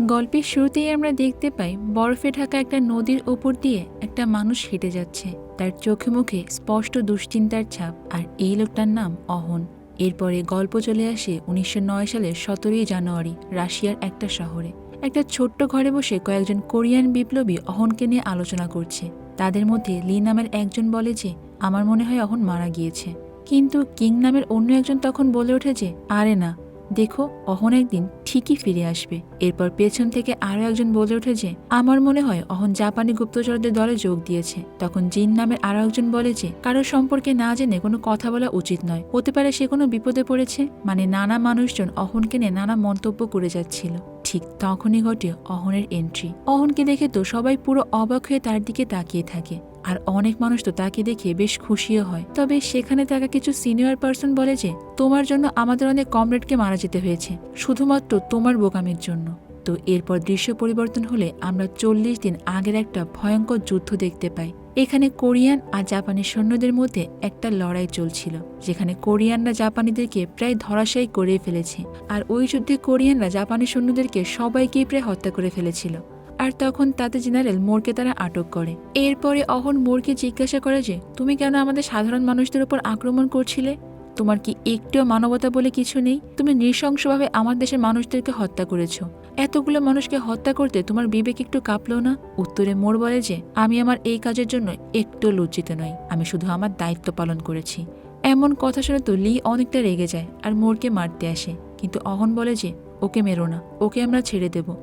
গল্পের শুরুতেই আমরা দেখতে পাই বরফে ঢাকা একটা নদীর ওপর দিয়ে একটা মানুষ হেঁটে যাচ্ছে। তার চোখে মুখে স্পষ্ট দুশ্চিন্তার ছাপ আর এই লোকটার নাম অহন। এরপরে গল্প চলে আসে উনিশশো নয় সালের সতেরোই জানুয়ারি রাশিয়ার একটা শহরে। একটা ছোট্ট ঘরে বসে কয়েকজন কোরিয়ান বিপ্লবী অহনকে নিয়ে আলোচনা করছে। তাদের মধ্যে লি নামের একজন বলে যে, আমার মনে হয় অহন মারা গিয়েছে। কিন্তু কিং নামের অন্য একজন তখন বলে ওঠে যে, আরে না। দেখো, অহন একদিন ঠিকই ফিরে আসবে। এরপর পেছন থেকে আরও একজন বলে ওঠে যে, আমার মনে হয় অহন জাপানি গুপ্তচরদের দলে যোগ দিয়েছে। তখন জিন নামের আরও একজন বলে যে কারোর সম্পর্কে না জেনে কোনো কথা বলা উচিত নয়। হতে পারে সে কোনো বিপদে পড়েছে। মানে নানা মানুষজন অহনকে নিয়ে নানা মন্তব্য করে যাচ্ছিল। ঠিক তখনই ঘটে অহনের এন্ট্রি অহনকে দেখে তো সবাই পুরো অবাক হয়ে তার দিকে তাকিয়ে থাকে। আর অনেক মানুষ তো তাকে দেখে বেশ খুশিও হয়। তবে সেখানে থাকা কিছু সিনিয়র পার্সন বলে যে, তোমার জন্য আমাদের অনেক কমরেডকে মারা যেতে হয়েছে, শুধুমাত্র তোমার বোকামির জন্য। তো এরপর দৃশ্য পরিবর্তন হলে আমরা চল্লিশ দিন আগের একটা ভয়ঙ্কর যুদ্ধ দেখতে পাই। এখানে কোরিয়ান আর জাপানি সৈন্যদের মধ্যে একটা লড়াই চলছিল, যেখানে কোরিয়ানরা জাপানিদেরকে প্রায় ধরাশায়ী করে ফেলেছে, আর ওই যুদ্ধে কোরিয়ানরা জাপানি সৈন্যদেরকে সবাইকেই প্রায় হত্যা করে ফেলেছিল। আর তখন তাতে জেনারেল মোরকে তারা আটক করে। এরপরে অহন মোরকে জিজ্ঞাসা করে যে, তুমি কেন আমাদের সাধারণ মানুষদের উপর আক্রমণ করছিলে? তোমার কি একটিও মানবতা বলে কিছু নেই? তুমি নৃশংসভাবে আমার দেশের মানুষদেরকে হত্যা করেছ। এতগুলো মানুষকে হত্যা করতে তোমার বিবেক একটু কাঁপলো না? উত্তরে মোর বলে যে, আমি আমার এই কাজের জন্য একটু লজ্জিত নই। আমি শুধু আমার দায়িত্ব পালন করেছি। এমন কথা শুনে তো লি অনেকটা রেগে যায় আর মোরকে মারতে আসে। কিন্তু অহন বলে যে, ওকে মেরো না। ওকে আমরা ছেড়ে দেব।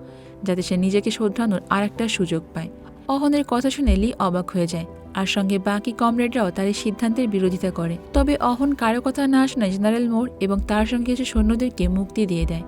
যাতে সে নিজেকে শোধরানোর আর একটা সুযোগ পায়। অহনের কথা শুনে লি অবাক হয়ে যায়, আর সঙ্গে বাকি কমরেডরাও তার এই সিদ্ধান্তের বিরোধিতা করে। তবে অহন কারও কথা না শোনায় জেনারেল মোর এবং তার সঙ্গে কিছু সৈন্যদেরকে মুক্তি দিয়ে দেয়।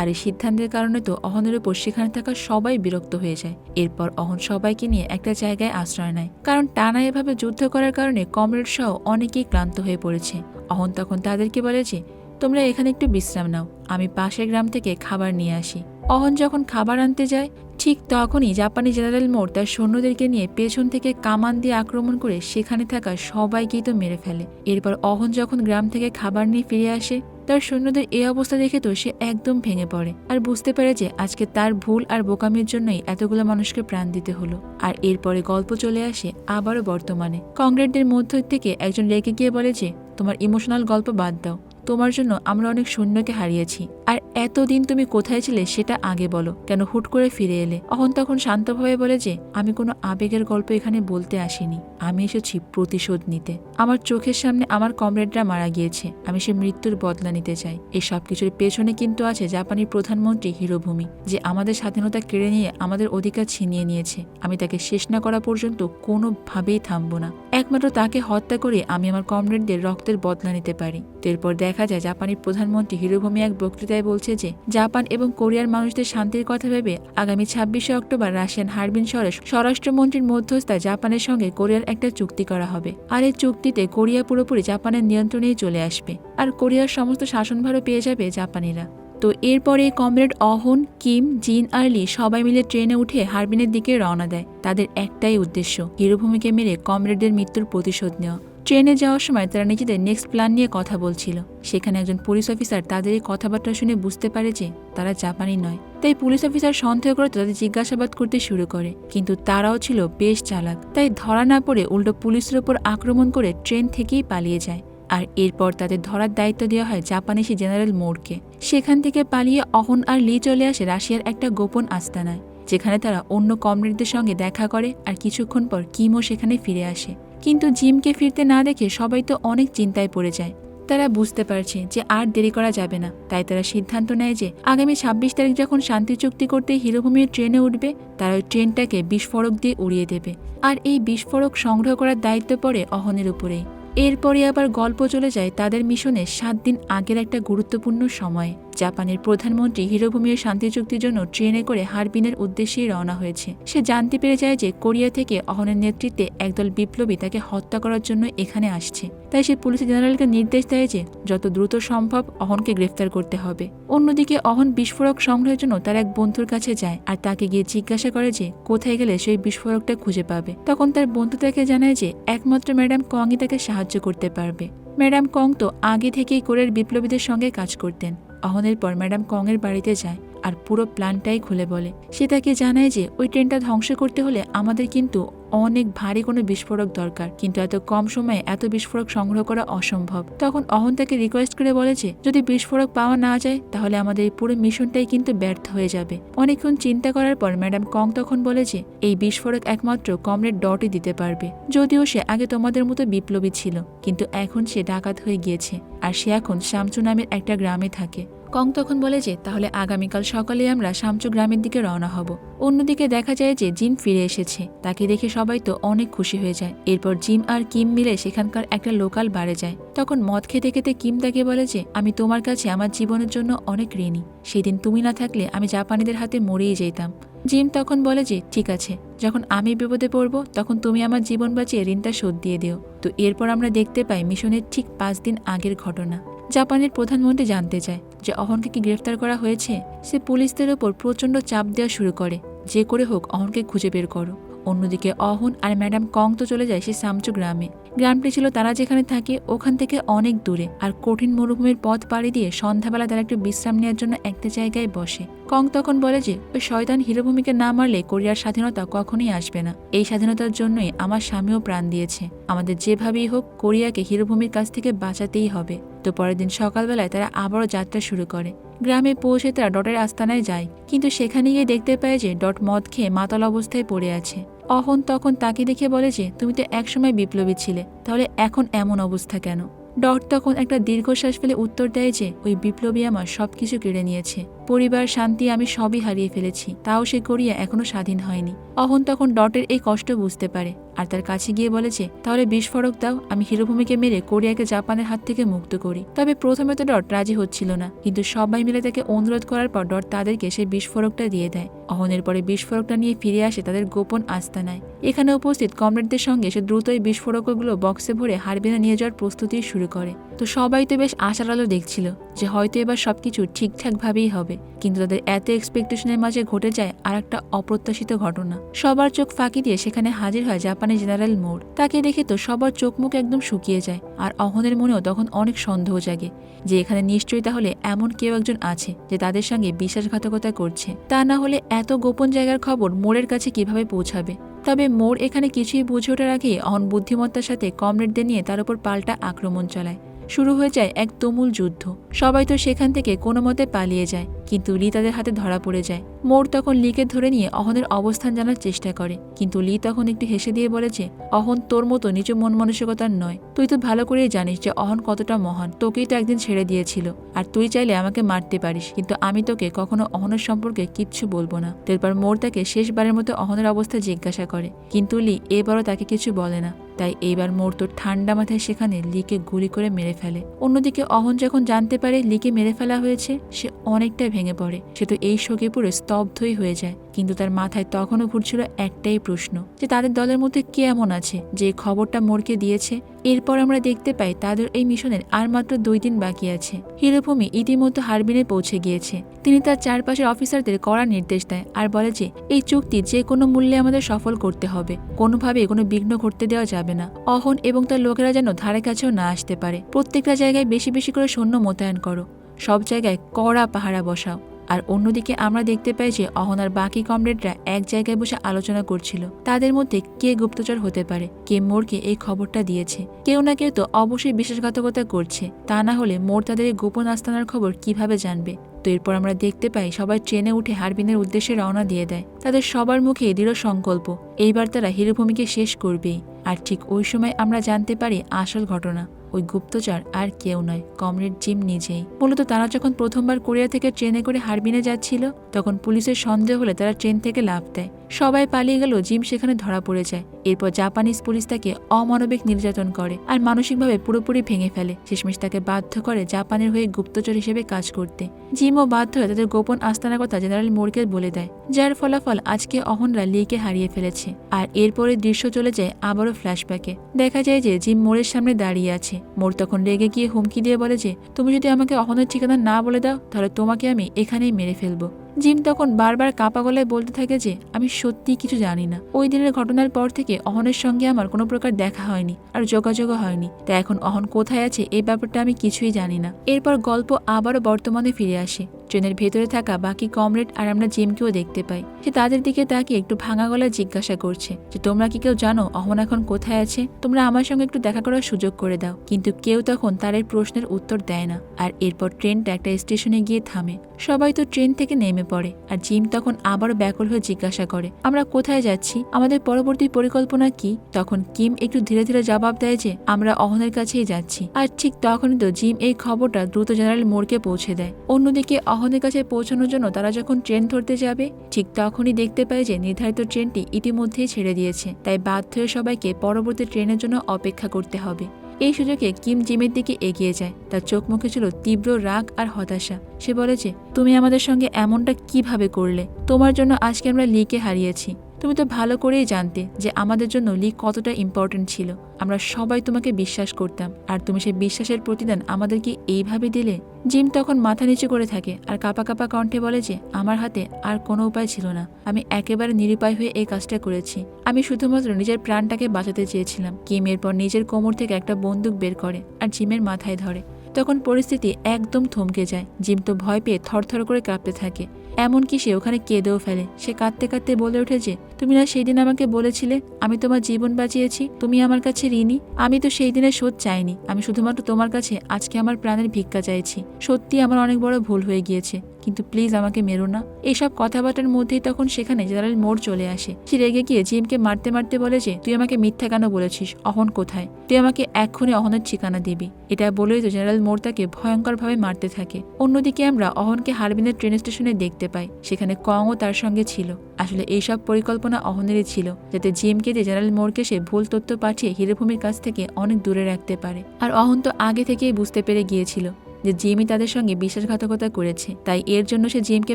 আর এই সিদ্ধান্তের কারণে তো অহনের উপর সেখানে থাকা সবাই বিরক্ত হয়ে যায়। এরপর অহন সবাইকে নিয়ে একটা জায়গায় আশ্রয় নেয়। কারণ টানা এভাবে যুদ্ধ করার কারণে কমরেড সহ অনেকেই ক্লান্ত হয়ে পড়েছে। অহন তখন তাদেরকে বলে যে, তোমরা এখানে একটু বিশ্রাম নাও। আমি পাশের গ্রাম থেকে খাবার নিয়ে আসি। অহন যখন খাবার আনতে যায়, ঠিক তখনই জাপানি জেনারেল মোড় তার সৈন্যদেরকে নিয়ে পেছন থেকে কামান দিয়ে আক্রমণ করে সেখানে থাকা সবাইকেই তো মেরে ফেলে। এরপর অহন যখন গ্রাম থেকে খাবার নিয়ে ফিরে আসে, তার সৈন্যদের এই অবস্থা দেখে তো সে একদম ভেঙে পড়ে আর বুঝতে পারে যে আজকে তার ভুল আর বোকামির জন্যই এতগুলো মানুষকে প্রাণ দিতে হলো। আর এরপরে গল্প চলে আসে আবারও বর্তমানে। কংগ্রেসদের মধ্য থেকে একজন রেগে গিয়ে বলে যে, তোমার ইমোশনাল গল্প বাদ দাও। তোমার জন্য আমরা অনেক সৈন্যকে হারিয়েছি। আর এতদিন তুমি কোথায় ছিলে সেটা আগে বলো। কেন হুট করে ফিরে এলে? অহন তখন শান্তভাবে বলে যে, আমি কোনো আবেগের গল্প এখানে বলতে আসিনি। আমি এসেছি প্রতিশোধ নিতে। আমার চোখের সামনে আমার কমরেডরা মারা গিয়েছে। আমি সে মৃত্যুর বদলা নিতে চাই। এই সব কিছুর পেছনে কিন্তু আছে জাপানি প্রধানমন্ত্রী হিরোভূমি, যে আমাদের স্বাধীনতা কেড়ে নিয়ে আমাদের অধিকার ছিনিয়ে নিয়েছে। আমি তাকে শেষ না করা পর্যন্ত কোনোভাবেই থামবো না। একমাত্র তাকে হত্যা করে আমি আমার কমরেডদের রক্তের বদলা নিতে পারি। এরপর দেখা যায়, জাপানের প্রধানমন্ত্রী হিরোভূমি এক বক্তৃতায় বলছে যে, জাপান এবং কোরিয়ার মানুষদের শান্তির কথা ভেবে আগামী ছাব্বিশে অক্টোবর রাশিয়ান হারবিন শহরে স্বরাষ্ট্রমন্ত্রীর মধ্যস্থায় জাপানের সঙ্গে কোরিয়ার একটা চুক্তি করা হবে। আর এই চুক্তিতে কোরিয়া পুরোপুরি জাপানের নিয়ন্ত্রণেই চলে আসবে আর কোরিয়ার সমস্ত শাসনভারও পেয়ে যাবে জাপানিরা। তো এরপরে কমরেড অহন, কিম, জিন আর লি সবাই মিলে ট্রেনে উঠে হারবিনের দিকে রওনা দেয়। তাদের একটাই উদ্দেশ্য, হিরোভূমিকে মেরে কমরেডদের মৃত্যুর প্রতিশোধ নেওয়া। ট্রেনে যাওয়ার সময় তারা নিজেদের নেক্সট প্ল্যান নিয়ে কথা বলছিল। সেখানে একজন পুলিশ অফিসার তাদের এই কথাবার্তা শুনে বুঝতে পারে যে তারা জাপানি নয়। তাই পুলিশ অফিসার সন্দেহ করে তাদের জিজ্ঞাসাবাদ করতে শুরু করে। কিন্তু তারাও ছিল বেশ চালাক। তাই ধরা না পড়ে উল্টো পুলিশের ওপর আক্রমণ করে ট্রেন থেকেই পালিয়ে যায়। আর এরপর তাদের ধরার দায়িত্ব দেওয়া হয় জাপানিসি জেনারেল মোরকে। সেখান থেকে পালিয়ে অহন আর লি চলে আসে রাশিয়ার একটা গোপন আস্তানায়, যেখানে তারা অন্য কমরেডদের সঙ্গে দেখা করে আর কিছুক্ষণ পর কিমও সেখানে ফিরে আসে। কিন্তু জিমকে ফিরতে না দেখে সবাই তো অনেক চিন্তায় পড়ে যায়। তারা বুঝতে পারছে যে আর দেরি করা যাবে না। তাই তারা সিদ্ধান্ত নেয় যে আগামী ছাব্বিশ তারিখ যখন শান্তি চুক্তি করতে হিরোভূমির ট্রেনে উঠবে, তারা ওই ট্রেনটাকে বিস্ফোরক দিয়ে উড়িয়ে দেবে। আর এই বিস্ফোরক সংগ্রহ করার দায়িত্ব পড়ে অহনের উপরেই। এরপরে আবার গল্প চলে যায় তাদের মিশনে সাত দিন আগের একটা গুরুত্বপূর্ণ সময়ে। জাপানের প্রধানমন্ত্রী হিরোভূমির শান্তি চুক্তির জন্য ট্রেনে করে হারবিনের উদ্দেশ্যেই রওনা হয়েছে। সে জানতে পেরে যায় যে কোরিয়া থেকে অহনের নেতৃত্বে একদল বিপ্লবী তাকে হত্যা করার জন্য এখানে আসছে। তাই সে পুলিশ জেনারেলকে নির্দেশ দেয় যে যত দ্রুত সম্ভব অহনকে গ্রেফতার করতে হবে। অন্যদিকে অহন বিস্ফোরক সংগ্রহের জন্য তার এক বন্ধুর কাছে যায় আর তাকে গিয়ে জিজ্ঞাসা করে যে কোথায় গেলে সেই বিস্ফোরকটা খুঁজে পাবে। তখন তার বন্ধু তাকে জানায় যে একমাত্র ম্যাডাম কংই তাকে সাহায্য করতে পারবে। ম্যাডাম কং তো আগে থেকেই কোরের বিপ্লবীদের সঙ্গে কাজ করতেন। অহনের পর ম্যাডাম কংয়ের বাড়িতে যায় আর পুরো প্ল্যানটাই খুলে বলে। সে তাকে জানায় যে, ওই ট্রেনটা ধ্বংস করতে হলে আমাদের কিন্তু অনেক ভারী কোনো বিস্ফোরক দরকার, কিন্তু এত কম সময়ে এত বিস্ফোরক সংগ্রহ করা অসম্ভব। তখন অহন তাকে রিকোয়েস্ট করে বলে যে, যদি বিস্ফোরক পাওয়া না যায়, তাহলে আমাদের এই পুরো মিশনটাই কিন্তু ব্যর্থ হয়ে যাবে। অনেকক্ষণ চিন্তা করার পর ম্যাডাম কং তখন বলে যে, এই বিস্ফোরক একমাত্র কমরেড ডটই দিতে পারবে। যদিও সে আগে তোমাদের মতো বিপ্লবী ছিল, কিন্তু এখন সে ডাকাত হয়ে গিয়েছে। আর সে এখন শামচু নামের একটা গ্রামে থাকে। কং তখন বলে যে, তাহলে আগামীকাল সকালে আমরা সামচু গ্রামের দিকে রওনা হব। অন্যদিকে দেখা যায় যে জিম ফিরে এসেছে। তাকে দেখে সবাই তো অনেক খুশি হয়ে যায়। এরপর জিম আর কিম মিলে সেখানকার একটা লোকাল বারে যায়। তখন মদ খেতে খেতে কিম তাকে বলে যে, আমি তোমার কাছে আমার জীবনের জন্য অনেক ঋণী। সেদিন তুমি না থাকলে আমি জাপানিদের হাতে মরেই যেতাম। জিম তখন বলে যে, ঠিক আছে, যখন আমি বিপদে পড়ব, তখন তুমি আমার জীবন বাঁচিয়ে ঋণটা শোধ দিয়ে দিও। তো এরপর আমরা দেখতে পাই মিশনের ঠিক পাঁচ দিন আগের ঘটনা। জাপানের প্রধানমন্ত্রী জানতে চায় যে অহনকে কি গ্রেফতার করা হয়েছে? সে পুলিশদের ওপর প্রচণ্ড চাপ দেওয়া শুরু করে। যে করে হোক অহনকে খুঁজে বের করো। অন্যদিকে অহন আর ম্যাডাম কং তো চলে যায় সে সামচু গ্রামে। গ্রামটি ছিল তারা যেখানে থাকে ওখান থেকে অনেক দূরে আর কঠিন মরুভূমির পথ পাড়ি দিয়ে সন্ধ্যাবেলা তারা একটু বিশ্রাম নেওয়ার জন্য একটা জায়গায় বসে। কং তখন বলে যে, ওই শয়তান হিরোভূমিকে না মারলে কোরিয়ার স্বাধীনতা কখনোই আসবে না। এই স্বাধীনতার জন্যই আমার স্বামীও প্রাণ দিয়েছে। আমাদের যেভাবেই হোক কোরিয়াকে হিরোভূমির কাছ থেকে বাঁচাতেই হবে। তো পরের দিন সকালবেলায় তারা আবারও যাত্রা শুরু করে। গ্রামে পৌঁছে তারা ডটের আস্তানায় যায়, কিন্তু সেখানে গিয়ে দেখতে পায় যে ডট মদ খেয়ে মাতাল অবস্থায় পড়ে আছে। অহন তখন তাকে দেখে বলে যে, তুমি তো একসময় বিপ্লবী ছিলে, তাহলে এখন এমন অবস্থা কেন? ডট তখন একটা দীর্ঘশ্বাস ফেলে উত্তর দেয় যে, ওই বিপ্লবী আমার সব কিছু কেড়ে নিয়েছে। পরিবার, শান্তি আমি সবই হারিয়ে ফেলেছি, তাও সে কোরিয়া এখনও স্বাধীন হয়নি। অহন তখন ডটের এই কষ্ট বুঝতে পারে, আর তার কাছে গিয়ে বলেছে, তাহলে বিস্ফোরক দাও, আমি হিরোভূমিকে মেরে কোরিয়াকে জাপানের হাত থেকে মুক্ত করি। তবে প্রথমে তো ডট রাজি হচ্ছিল না, কিন্তু সবাই মিলে তাকে অনুরোধ করার পর ডট তাদেরকে সেই বিস্ফোরকটা দিয়ে দেয়। অহনের পরে বিস্ফোরকটা নিয়ে ফিরে আসে তাদের গোপন আস্তানায়। এখানে উপস্থিত কমরেডদের সঙ্গে সে দ্রুতই বিস্ফোরকগুলো বক্সে ভরে হারবিনা নিয়ে যাওয়ার প্রস্তুতি শুরু করে। তো সবাই তো বেশ আশার আলো দেখছিল যে হয়তো এবার সব কিছু ঠিকঠাকভাবেই হবে। কিন্তু তাদের এত এক্সপেকটেশনের মাঝে ঘটে যায় আর একটা অপ্রত্যাশিত ঘটনা। সবার চোখ ফাঁকি দিয়ে সেখানে হাজির হয় জাপানি জেনারেল মোড়। তাকে দেখে তো সবার চোখ মুখ একদম শুকিয়ে যায় আর অহনের মনেও তখন অনেক সন্দেহ জাগে যে এখানে নিশ্চয়ই তাহলে এমন কেউ একজন আছে যে তাদের সঙ্গে বিশ্বাসঘাতকতা করছে। তা না হলে এত গোপন জায়গার খবর মোড়ের কাছে কীভাবে পৌঁছাবে? তবে মোড় এখানে কিছুই বুঝে ওঠার আগে অহন বুদ্ধিমত্তার সাথে কমরেডদের নিয়ে তার উপর পাল্টা আক্রমণ চালায়। শুরু হয়ে যায় এক তুমুল যুদ্ধ। সবাই তো সেখান থেকে কোনো মতে পালিয়ে যায়, কিন্তু লি তাদের হাতে ধরা পড়ে যায়। মোর তখন লিকে ধরে নিয়ে অহনের অবস্থান জানার চেষ্টা করে, কিন্তু লি তখন একটু হেসে দিয়ে বলেছে অহন, তোর মতো নিচু মন মানসিকতার নয়। তুই তো ভালো করেই জানিস যে অহন কতটা মহান। তোকেই তো একদিন ছেড়ে দিয়েছিল। আর তুই চাইলে আমাকে মারতে পারিস, কিন্তু আমি তোকে কখনো অহনের সম্পর্কে কিচ্ছু বলব না। তারপর মোর তাকে শেষবারের মতো অহনের অবস্থা জিজ্ঞাসা করে, কিন্তু লি এবারও তাকে কিছু বলে না। তাই এইবার মোর তো ঠান্ডা মাথায় সেখানে লিকে গুলি করে মেরে ফেলে। অন্যদিকে অহন যখন জানতে পারে লিকে মেরে ফেলা হয়েছে, সে অনেকটাই ভেঙে পড়ে। সে তো এই শোকে পুরো স্তব্ধই হয়ে যায়। কিন্তু তার মাথায় তখনও ঘুরছিল একটাই প্রশ্ন, যে তাদের দলের মধ্যে কে এমন আছে যে খবরটা মোরকে দিয়েছে? এরপর আমরা দেখতে পাই তাদের এই মিশনের আর মাত্র দুই দিন বাকি আছে। হিরোভূমি ইতিমধ্যে হারবিনে পৌঁছে গিয়েছে। তিনি তার চারপাশের অফিসারদের কড়া নির্দেশ দেয় আর বলে যে, এই চুক্তি যে কোনো মূল্যে আমাদের সফল করতে হবে। কোনোভাবে কোনো বিঘ্ন ঘটতে দেওয়া যাবে না। অহন এবং তার লোকেরা যেন ধারে কাছেও না আসতে পারে। প্রত্যেকটা জায়গায় বেশি বেশি করে সৈন্য মোতায়েন করো। সব জায়গায় কড়া পাহারা বসাও। আর অন্যদিকে আমরা দেখতে পাই যে অহনার বাকি কমরেডরা এক জায়গায় বসে আলোচনা করছিল। তাদের মধ্যে কে গুপ্তচর হতে পারে? কে মোরকে এই খবরটা দিয়েছে? কেউ না কেউ তো অবশ্যই বিশ্বাসঘাতকতা করছে। তা না হলে মোর তাদের এই গোপন আস্তানার খবর কীভাবে জানবে? তো এরপর আমরা দেখতে পাই সবাই ট্রেনে উঠে হারবিনের উদ্দেশ্যে রওনা দিয়ে দেয়। তাদের সবার মুখে দৃঢ় সংকল্প। এইবার তারা হিরোভূমিকে শেষ করবেই। আর ঠিক ওই সময় আমরা জানতে পারি আসল ঘটনা। ওই গুপ্তচর আর কেউ নয়, কমরেড জিম নিজেই। মূলত তারা যখন প্রথমবার কোরিয়া থেকে ট্রেনে করে হারবিনে যাচ্ছিল, তখন পুলিশের সন্দেহ হলে তারা ট্রেন থেকে লাফ দেয়। সবাই পালিয়ে গেল, জিম সেখানে ধরা পড়ে যায় এরপর জাপানিজ পুলিশ তাকে অমানবিক নির্যাতন করে আর মানসিকভাবে পুরোপুরি ভেঙে ফেলে। শেষমেশ তাকে বাধ্য করে জাপানের হয়ে গুপ্তচর হিসেবে কাজ করতে। জিমও বাধ্য হয়ে তাদের গোপন আস্তানার কথা জেনারেল মোরকে বলে দেয়, যার ফলাফল আজকে অহনরা লিকে হারিয়ে ফেলেছে। আর এরপরে দৃশ্য চলে যায় আবারও ফ্ল্যাশব্যাকে। দেখা যায় যে জিম মোড়ের সামনে দাঁড়িয়ে আছে। মোর তখন রেগে গিয়ে হুমকি দিয়ে বলে যে, তুমি যদি আমাকে অহনের ঠিকানা না বলে দাও, তাহলে তোমাকে আমি এখানেই মেরে ফেলব। জিম তখন বারবার কাপা গলায় বলতে থাকে যে, আমি সত্যি কিছু জানি না। ওই দিনের ঘটনার পর থেকে অহনের সঙ্গে আমার কোনো প্রকার দেখা হয়নি আর যোগাযোগও হয়নি। তাই এখন অহন কোথায় আছে এই ব্যাপারটা আমি কিছুই জানি না। এরপর গল্প আবারও বর্তমানে ফিরে আসে। ট্রেনের ভেতরে থাকা বাকি কমরেড আর আমরা জিমকেও দেখতে পাই। সে তাদের দিকে তাকিয়ে একটু ভাঙা গলায় জিজ্ঞাসা করছে, যে তোমরা কি কেউ জানো অহন এখন কোথায় আছে? তোমরা আমার সঙ্গে একটু দেখা করার সুযোগ করে দাও। কিন্তু কেউ তখন তার এই প্রশ্নের উত্তর দেয় না। আর এরপর ট্রেনটা একটা স্টেশনে গিয়ে থামে। সবাই তো ট্রেন থেকে নেমে পড়ে আর জিম তখন আবার ব্যাকুল হয়ে জিজ্ঞাসা করে, আমরা কোথায় যাচ্ছি? আমাদের পরবর্তী পরিকল্পনা কি? তখন কিম একটু ধীরে ধীরে জবাব দেয় যে, আমরা অহনের কাছেই যাচ্ছি। আর ঠিক তখনই তো জিম এই খবরটা দ্রুত জেনারেল মোড়কে পৌঁছে দেয়। অন্যদিকে অহনের কাছে পৌঁছানোর জন্য তারা যখন ট্রেন ধরতে যাবে, ঠিক তখনই দেখতে পায় যে নির্ধারিত ট্রেনটি ইতিমধ্যেই ছেড়ে দিয়েছে। তাই বাধ্য হয়ে সবাইকে পরবর্তী ট্রেনের জন্য অপেক্ষা করতে হবে। এই সুযোগে কিম জিমের দিকে এগিয়ে যায়। তার চোখ মুখে ছিল তীব্র রাগ আর হতাশা। সে বলে যে, তুমি আমাদের সঙ্গে এমনটা কীভাবে করলে? তোমার জন্য আজকে আমরা লিকে হারিয়েছি। তুমি তো ভালো করেই জানতে যে আমাদের জন্য লি কতটা ইম্পর্টেন্ট ছিল। আমরা সবাই তোমাকে বিশ্বাস করতাম। আর তুমি সেই বিশ্বাসের প্রতিদান আমাদেরকে এইভাবে দিলে? জিম তখন মাথা নিচু করে থাকে আর কাপা কাপা কণ্ঠে বলে যে, আমার হাতে আর কোনো উপায় ছিল না। আমি একেবারে নিরুপায় হয়ে এই কাজটা করেছি। আমি শুধুমাত্র নিজের প্রাণটাকে বাঁচাতে চেয়েছিলাম। কিম এরপর নিজের কোমর থেকে একটা বন্দুক বের করে আর জিমের মাথায় ধরে। তখন পরিস্থিতি একদম থমকে যায়। জিম তো ভয় পেয়ে থরথর করে কাঁপতে থাকে। এমনকি সে ওখানে কেঁদেও ফেলে। সে কাঁদতে কাঁদতে বলে ওঠে যে, তুমি না সেই দিন আমাকে বলেছিলে, আমি তোমার জীবন বাঁচিয়েছি, তুমি আমার কাছে ঋণী, আমি তো সেই দিনে শোধ চাইনি। আমি শুধুমাত্র তোমার কাছে আজকে আমার প্রাণের ভিক্ষা চাইছি। সত্যি আমার অনেক বড় ভুল হয়ে গিয়েছে। কিন্তু প্লিজ আমাকে মেরো না। এইসব কথাবার্তার মধ্যেই তখন সেখানে জেনারেল মোড় চলে আসে। সে রেগে গিয়ে জিমকে মারতে মারতে বলে যে, তুই আমাকে মিথ্যা কেন বলেছিস? অহন কোথায়? তুই আমাকে এক্ষুনি অহনের ঠিকানা দিবি। এটা বলেই তো জেনারেল মোড় তাকে ভয়ঙ্করভাবে মারতে থাকে। অন্যদিকে আমরা অহনকে হারবিনের ট্রেন স্টেশনে দেখতে পাই। সেখানে কংও তার সঙ্গে ছিল। আসলে এইসব পরিকল্পনা অহনেরই ছিল, যাতে জিমকে দিয়ে জেনারেল মোড়কে সে ভুল তথ্য পাঠিয়ে হিরোভূমির কাছ থেকে অনেক দূরে রাখতে পারে। আর অহন তো আগে থেকেই বুঝতে পেরে গিয়েছিল। যে জিমি তাদের সঙ্গে বিশ্বাসঘাতকতা করেছে, তাই এর জন্য সে জিমকে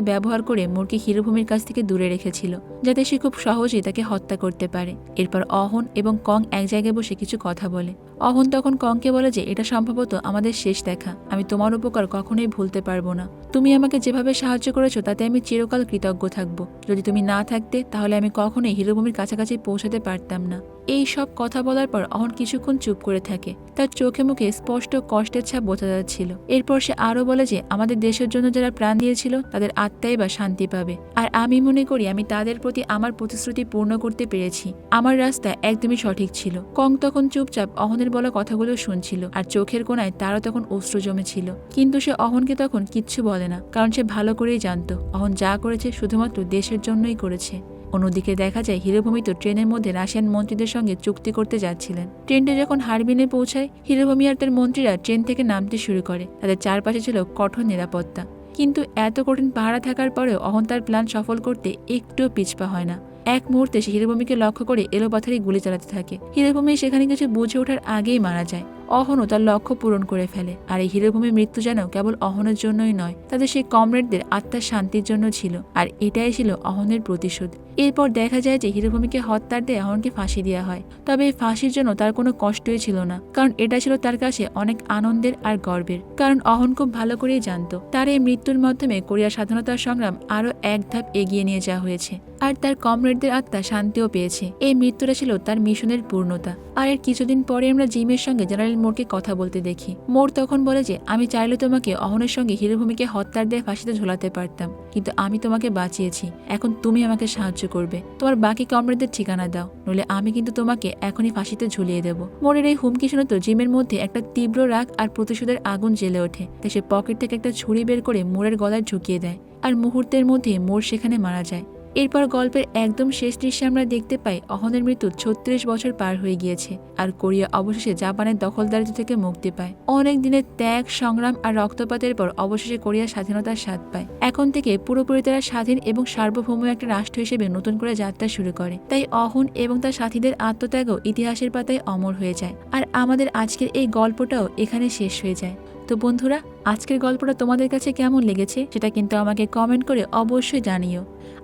ব্যবহার করে মুরকে হিরোভূমির কাছ থেকে দূরে রেখেছিল, যাতে সে খুব সহজেই তাকে হত্যা করতে পারে। এরপর অহন এবং কং এক জায়গায় বসে কিছু কথা বলে। অহন তখন কংকে বলে যে, এটা সম্ভবত আমাদের শেষ দেখা। আমি তোমার উপকার কখনোই ভুলতে পারব না। তুমি আমাকে যেভাবে সাহায্য করেছ, তাতে আমি চিরকাল কৃতজ্ঞ থাকব। যদি তুমি না থাকতে, তাহলে আমি কখনোই হিরোভূমির কাছাকাছি পৌঁছাতে পারতাম না। এই সব কথা বলার পর অহন কিছুক্ষণ চুপ করে থাকে। তার চোখে মুখে স্পষ্ট কষ্টের ছাপ বোঝা যাচ্ছিল। এরপর সে আরও বলে যে, আমাদের দেশের জন্য যারা প্রাণ দিয়েছিল, তাদের আত্মাই বা শান্তি পাবে। আর আমি মনে করি, আমি তাদের প্রতি আমার প্রতিশ্রুতি পূর্ণ করতে পেরেছি। আমার রাস্তা একদমই সঠিক ছিল। কং তখন চুপচাপ অহনের বলা কথাগুলো শুনছিল, আর চোখের কোনায় তারও তখন অশ্রু জমেছিল। কিন্তু সে অহনকে তখন কিচ্ছু বলে না, কারণ সে ভালো করেই জানত। অহন যা করেছে শুধুমাত্র দেশের জন্যই করেছে। অন্যদিকে দেখা যায় হিরোভূমি তো ট্রেনের মধ্যে রাশিয়ান মন্ত্রীদের সঙ্গে চুক্তি করতে যাচ্ছিলেন। ট্রেনটি যখন হারবিনে পৌঁছায়, হিরোভূমি আর তার মন্ত্রীরা ট্রেন থেকে নামতে শুরু করে। তাদের চারপাশে ছিল কঠোর নিরাপত্তা। কিন্তু এত কঠিন পাহারা থাকার পরেও অহন তার প্ল্যান সফল করতে একটুও পিছপা হয় না। এক মুহূর্তে সে হিরোভূমিকে লক্ষ্য করে এলোপাথারি গুলি চালাতে থাকে। হিরোভূমি সেখানে কিছু বুঝে ওঠার আগেই মারা যায়। অহনও তার লক্ষ্য পূরণ করে ফেলে। আর এই হিরোভূমির মৃত্যু যেন কেবল অহনের জন্যই নয়, তাদের সেই কমরেডদের আত্মার শান্তির জন্য ছিল। আর এটাই ছিল অহনের প্রতিশোধ। এরপর দেখা যায় যে হিরোভূমিকে হত্যার দিয়ে অহনকে ফাঁসি দেওয়া হয়। তবে এই ফাঁসির জন্য তার কোনো কষ্টই ছিল না, কারণ এটা ছিল তার কাছে অনেক আনন্দের আর গর্বের। কারণ অহন খুব ভালো করেই জানতো। তার এই মৃত্যুর মাধ্যমে কোরিয়ার স্বাধীনতার সংগ্রাম আরও এক ধাপ এগিয়ে নিয়ে যাওয়া হয়েছে। আর তার কমরেডদের আত্মা শান্তিও পেয়েছে। এই মৃত্যুটা ছিল তার মিশনের পূর্ণতা। আর এর কিছুদিন পরে আমরা জিমের সঙ্গে জেনারেল মোড়কে কথা বলতে দেখি। মোর তখন বলে যে, আমি চাইলে তোমাকে অহনের সঙ্গে হিরোভূমিকে হত্যার দিয়ে ফাঁসিতে ঝোলাতে পারতাম। কিন্তু আমি তোমাকে বাঁচিয়েছি। এখন তুমি আমাকে সাহায্য করবে। তোমার বাকি কমরেডদের ঠিকানা দাও নলে আমি কিন্তু তোমাকে এখনই ফাঁসিতে ঝুলিয়ে দেব। মোড়ের এই হুমকি শুনে তো জিমের মধ্যে একটা তীব্র রাগ আর প্রতিশোধের আগুন জ্বেলে ওঠে। তাই সে পকেট থেকে একটা ছুরি বের করে মোরের গলায় ঝুঁকিয়ে দেয়। আর মুহূর্তের মধ্যে মোর সেখানে মারা যায়। এরপর গল্পের একদম শেষ দৃশ্যে আমরা দেখতে পাই অহনের মৃত্যু ছত্রিশ বছর পার হয়ে গিয়েছে আর কোরিয়া অবশেষে জাপানের দখলদারিত্ব থেকে মুক্তি পায়। অনেক দিনের ত্যাগ, সংগ্রাম আর রক্তপাতের পর অবশেষে কোরিয়া স্বাধীনতার স্বাদ পায়। এখন থেকে পুরোপুরি তারা স্বাধীন এবং সার্বভৌম একটা রাষ্ট্র হিসেবে নতুন করে যাত্রা শুরু করে। তাই অহন এবং তার সাথীদের আত্মত্যাগও ইতিহাসের পাতায় অমর হয়ে যায়। আর আমাদের আজকের এই গল্পটাও এখানে শেষ হয়ে যায়। তো বন্ধুরা, আজকের গল্পটা তোমাদের কাছে কেমন লেগেছে সেটা কিন্তু আমাকে কমেন্ট করে অবশ্যই জানিও।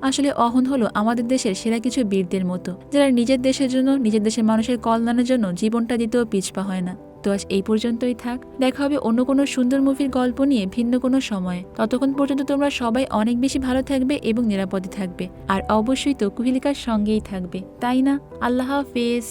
আসলে অহন হলো আমাদের দেশের সেরা কিছু বীরদের মতো, যারা নিজের দেশের জন্য, নিজের দেশের মানুষের কল্যাণের জন্য জীবনটা দিতেও পিছপা হয় না। তো আজ এই পর্যন্তই থাক, দেখা হবে অন্য কোনো সুন্দর মুভির গল্প নিয়ে ভিন্ন কোনো সময়ে। ততক্ষণ পর্যন্ত তোমরা সবাই অনেক বেশি ভালো থাকবে এবং নিরাপদে থাকবে, আর অবশ্যই তো কুহিলিকার সঙ্গেই থাকবে। তাই না? আল্লাহ হাফেজ।